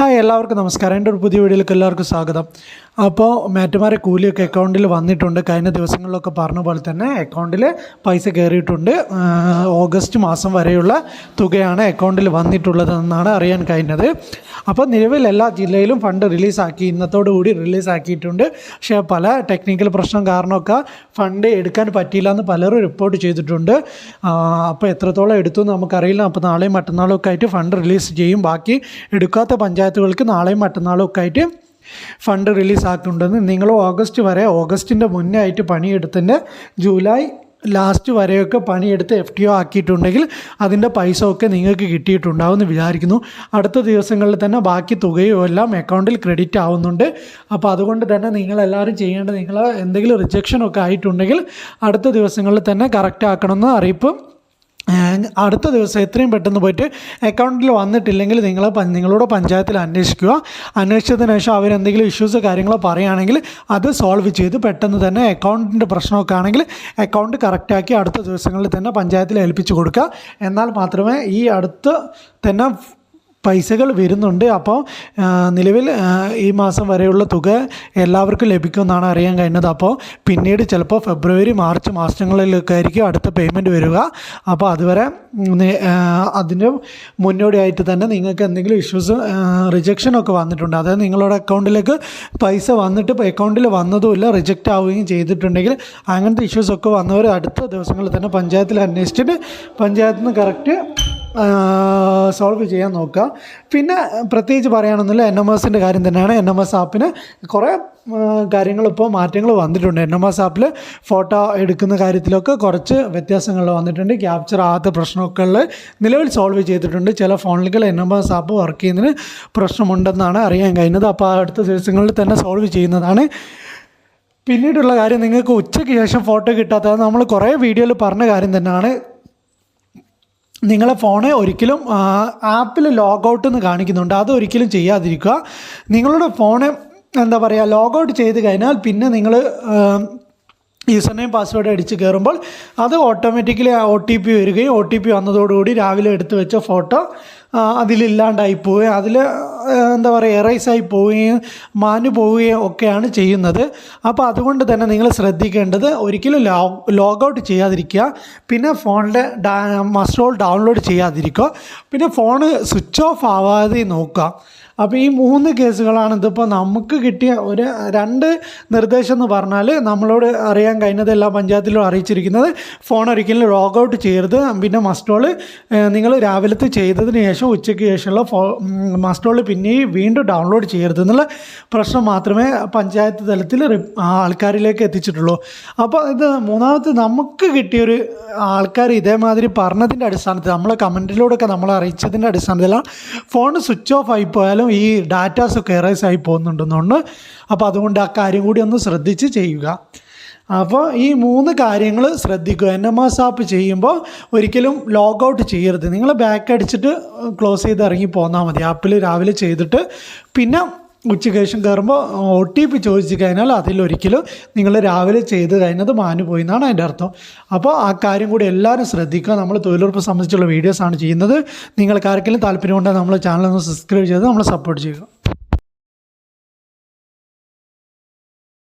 Hi എല്ലാവർക്കും നമസ്കാരം. എന്റെ ഒരു പുതിയ വീഡിയോയിലേക്ക് എല്ലാവർക്കും സ്വാഗതം. അപ്പോൾ മാറ്റുമാരെ കൂലിയൊക്കെ അക്കൗണ്ടിൽ വന്നിട്ടുണ്ട്. കഴിഞ്ഞ ദിവസങ്ങളിലൊക്കെ പറഞ്ഞ പോലെ തന്നെ അക്കൗണ്ടിൽ പൈസ കയറിയിട്ടുണ്ട് ഓഗസ്റ്റ് മാസം വരെയുള്ള തുകയാണ് അക്കൗണ്ടിൽ വന്നിട്ടുള്ളതെന്നാണ് അറിയാൻ കഴിഞ്ഞത്. അപ്പോൾ നിലവിൽ എല്ലാ ജില്ലയിലും ഫണ്ട് റിലീസാക്കി ഇന്നത്തോടു കൂടി റിലീസാക്കിയിട്ടുണ്ട് പക്ഷേ പല ടെക്നിക്കൽ പ്രശ്നം കാരണമൊക്കെ ഫണ്ട് എടുക്കാൻ പറ്റിയില്ല എന്ന് പലരും റിപ്പോർട്ട് ചെയ്തിട്ടുണ്ട്. അപ്പോൾ എത്രത്തോളം എടുത്തു നമുക്കറിയില്ല. അപ്പോൾ നാളെയും മറ്റന്നാളും ഒക്കെ ആയിട്ട് ഫണ്ട് റിലീസ് ചെയ്യും. ബാക്കി എടുക്കാത്ത പഞ്ചായത്തുകൾക്ക് നാളെയും മറ്റന്നാളും ഒക്കെ ആയിട്ട് ഫണ്ട് റിലീസ് ആക്കുന്നുണ്ടെന്ന് നിങ്ങൾ ഓഗസ്റ്റ് വരെ ഓഗസ്റ്റിന്റെ മുന്നേ ആയിട്ട് പണിയെടുത്തിന്റെ ജൂലൈ ലാസ്റ്റ് വരെയൊക്കെ പണിയെടുത്ത് എഫ് ടി ഒ ആക്കിയിട്ടുണ്ടെങ്കിൽ അതിന്റെ പൈസ ഒക്കെ നിങ്ങൾക്ക് കിട്ടിയിട്ടുണ്ടാവും എന്ന് വിചാരിക്കുന്നു. അടുത്ത ദിവസങ്ങളിൽ തന്നെ ബാക്കി തുകയും എല്ലാം അക്കൗണ്ടിൽ ക്രെഡിറ്റ് ആവുന്നുണ്ട്. അപ്പോൾ അതുകൊണ്ട് തന്നെ നിങ്ങളെല്ലാവരും ചെയ്യേണ്ടത് നിങ്ങൾ എന്തെങ്കിലും റിജക്ഷനൊക്കെ ആയിട്ടുണ്ടെങ്കിൽ അടുത്ത ദിവസങ്ങളിൽ തന്നെ കറക്റ്റ് ആക്കണമെന്ന് അറിയിപ്പ് അടുത്ത ദിവസം എത്രയും പെട്ടെന്ന് പോയിട്ട് അക്കൗണ്ടിൽ വന്നിട്ടില്ലെങ്കിൽ നിങ്ങൾ നിങ്ങളോട് പഞ്ചായത്തിൽ അന്വേഷിക്കുക. അന്വേഷിച്ചതിന് ശേഷം അവരെന്തെങ്കിലും ഇഷ്യൂസ് കാര്യങ്ങളോ പറയുകയാണെങ്കിൽ അത് സോൾവ് ചെയ്ത് പെട്ടെന്ന് തന്നെ അക്കൗണ്ടിന്റെ പ്രശ്നമൊക്കെ ആണെങ്കിൽ അക്കൗണ്ട് കറക്റ്റാക്കി അടുത്ത ദിവസങ്ങളിൽ തന്നെ പഞ്ചായത്തിൽ ഏൽപ്പിച്ച് കൊടുക്കുക. എന്നാൽ മാത്രമേ ഈ അടുത്ത് തന്നെ പൈസകൾ വരുന്നുണ്ട്. അപ്പോൾ നിലവിൽ ഈ മാസം വരെയുള്ള തുക എല്ലാവർക്കും ലഭിക്കുമെന്നാണ് അറിയാൻ കഴിഞ്ഞത്. അപ്പോൾ പിന്നീട് ചിലപ്പോൾ ഫെബ്രുവരി മാർച്ച് മാസങ്ങളിലൊക്കെ ആയിരിക്കും അടുത്ത പേയ്മെന്റ് വരിക. അപ്പോൾ അതുവരെ അതിന് മുന്നോടിയായിട്ട് തന്നെ നിങ്ങൾക്ക് എന്തെങ്കിലും ഇഷ്യൂസ് റിജക്ഷനൊക്കെ വന്നിട്ടുണ്ട്. അതായത് നിങ്ങളുടെ അക്കൗണ്ടിലേക്ക് പൈസ വന്നിട്ട് അക്കൗണ്ടിൽ വന്നതുമില്ല റിജക്റ്റ് ആവുകയും ചെയ്തിട്ടുണ്ടെങ്കിൽ അങ്ങനത്തെ ഇഷ്യൂസൊക്കെ വന്നവർ അടുത്ത ദിവസങ്ങളിൽ തന്നെ പഞ്ചായത്തിൽ അന്വേഷിച്ചിട്ട് പഞ്ചായത്തിൽ നിന്ന് കറക്റ്റ് സോൾവ് ചെയ്യാൻ നോക്കുക പിന്നെ പ്രത്യേകിച്ച് പറയുകയാണെന്നില്ല എൻ എം എസിന്റെ കാര്യം തന്നെയാണ്. എൻ എം എസ് ആപ്പിന് കുറേ കാര്യങ്ങൾ ഇപ്പോൾ മാറ്റങ്ങൾ വന്നിട്ടുണ്ട്. എൻ എം എസ് ആപ്പിൽ ഫോട്ടോ എടുക്കുന്ന കാര്യത്തിലൊക്കെ കുറച്ച് വ്യത്യാസങ്ങൾ വന്നിട്ടുണ്ട്. ക്യാപ്ചർ ആകാത്ത പ്രശ്നമൊക്കെ ഉള്ള നിലവിൽ സോൾവ് ചെയ്തിട്ടുണ്ട്. ചില ഫോണിലേക്ക് N M S app work ചെയ്യുന്നതിന് പ്രശ്നമുണ്ടെന്നാണ് അറിയാൻ കഴിഞ്ഞത്. അപ്പോൾ അടുത്ത ദിവസങ്ങളിൽ തന്നെ സോൾവ് ചെയ്യുന്നതാണ്. പിന്നീടുള്ള കാര്യം നിങ്ങൾക്ക് ഉച്ചയ്ക്ക് ശേഷം ഫോട്ടോ കിട്ടാത്തത് നമ്മൾ കുറേ വീഡിയോയിൽ പറഞ്ഞ കാര്യം തന്നെയാണ്. നിങ്ങളെ ഫോണെ ഒരിക്കലും ആപ്പിൽ ലോഗൗട്ട് എന്ന് കാണിക്കുന്നുണ്ട്. അത് ഒരിക്കലും ചെയ്യാതിരിക്കുക. നിങ്ങളുടെ ഫോണ് എന്താ പറയുക ലോഗൗട്ട് ചെയ്ത് കഴിഞ്ഞാൽ പിന്നെ നിങ്ങൾ യൂസർ നെയിം പാസ്വേഡ് അടിച്ച് കയറുമ്പോൾ അത് ഓട്ടോമാറ്റിക്കലി ഒ ടി പി വരികയും ഒ ടി പി വന്നതോടുകൂടി രാവിലെ എടുത്തു വെച്ച ഫോട്ടോ അതിലില്ലാണ്ടായി പോവുകയും അതിൽ എന്താ പറയുക എറൈസായി പോവുകയും മാഞ്ഞു പോവുകയും ഒക്കെയാണ് ചെയ്യുന്നത്. അപ്പോൾ അതുകൊണ്ട് തന്നെ നിങ്ങൾ ശ്രദ്ധിക്കേണ്ടത് ഒരിക്കലും ലോ ലോഗൗട്ട് ചെയ്യാതിരിക്കുക. പിന്നെ ഫോണിന്റെ ഡാ മസ്റ്റോൾ ഡൗൺലോഡ് ചെയ്യാതിരിക്കുക. പിന്നെ ഫോണ് സ്വിച്ച് ഓഫ് ആവാതെ നോക്കുക. അപ്പോൾ ഈ മൂന്ന് കേസുകളാണ് ഇതിപ്പോൾ നമുക്ക് കിട്ടിയ ഒരു രണ്ട് നിർദ്ദേശം എന്ന് പറഞ്ഞാൽ നമ്മളോട് അറിയാൻ കഴിഞ്ഞത് എല്ലാ പഞ്ചായത്തിലും അറിയിച്ചിരിക്കുന്നത് ഫോൺ ഒരിക്കലും ലോഗ് ഔട്ട് ചെയ്യരുത്. പിന്നെ മസ്റ്റോൾ നിങ്ങൾ രാവിലത്തെ ചെയ്തതിന് ശേഷം ഉച്ചയ്ക്ക് ശേഷമുള്ള ഫോ മസ്റ്റോൾ പിന്നെയും വീണ്ടും ഡൗൺലോഡ് ചെയ്യരുത് എന്നുള്ള പ്രശ്നം മാത്രമേ പഞ്ചായത്ത് തലത്തിൽ ആൾക്കാരിലേക്ക് എത്തിച്ചിട്ടുള്ളൂ. അപ്പോൾ ഇത് മൂന്നാമത്തെ നമുക്ക് കിട്ടിയൊരു ആൾക്കാർ ഇതേമാതിരി പറഞ്ഞതിന്റെ അടിസ്ഥാനത്തിൽ നമ്മളെ കമന്റിലൂടെയൊക്കെ നമ്മൾ അറിയിച്ചതിന്റെ അടിസ്ഥാനത്തിലാണ് ഫോൺ സ്വിച്ച് ഓഫ് ആയി പോയാലും ഈ ഡാറ്റാസൊക്കെ എറേസ് ആയി പോകുന്നുണ്ടെന്നുണ്ട് അപ്പോൾ അതുകൊണ്ട് ആ കാര്യം കൂടി ഒന്ന് ശ്രദ്ധിച്ച് ചെയ്യുക. അപ്പോൾ ഈ മൂന്ന് കാര്യങ്ങൾ ശ്രദ്ധിക്കുക. എൻ എം എസ് ആപ്പ് ചെയ്യുമ്പോൾ ഒരിക്കലും ലോഗ് ഔട്ട് ചെയ്യരുത്. നിങ്ങൾ ബാക്ക് അടിച്ചിട്ട് ക്ലോസ് ചെയ്ത് ഇറങ്ങി പോന്നാൽ മതി. ആപ്പിൽ രാവിലെ ചെയ്തിട്ട്. പിന്നെ ഉച്ചയ്ക്ക് ശേഷം കയറുമ്പോൾ ഒ ടി പി ചോദിച്ചു കഴിഞ്ഞാൽ അതിലൊരിക്കലും നിങ്ങൾ രാവിലെ ചെയ്ത് കഴിഞ്ഞത് മാനു പോയി എന്നാണ് അതിന്റെ അർത്ഥം. അപ്പോൾ ആ കാര്യം കൂടി എല്ലാവരും ശ്രദ്ധിക്കുക. നമ്മൾ തൊഴിലുറപ്പ് സംബന്ധിച്ചുള്ള വീഡിയോസാണ് ചെയ്യുന്നത്. നിങ്ങൾക്ക് ആർക്കെങ്കിലും താല്പര്യമുണ്ടെങ്കിൽ നമ്മൾ ചാനൽ ഒന്ന് സബ്സ്ക്രൈബ് ചെയ്ത് നമ്മൾ സപ്പോർട്ട് ചെയ്യുക.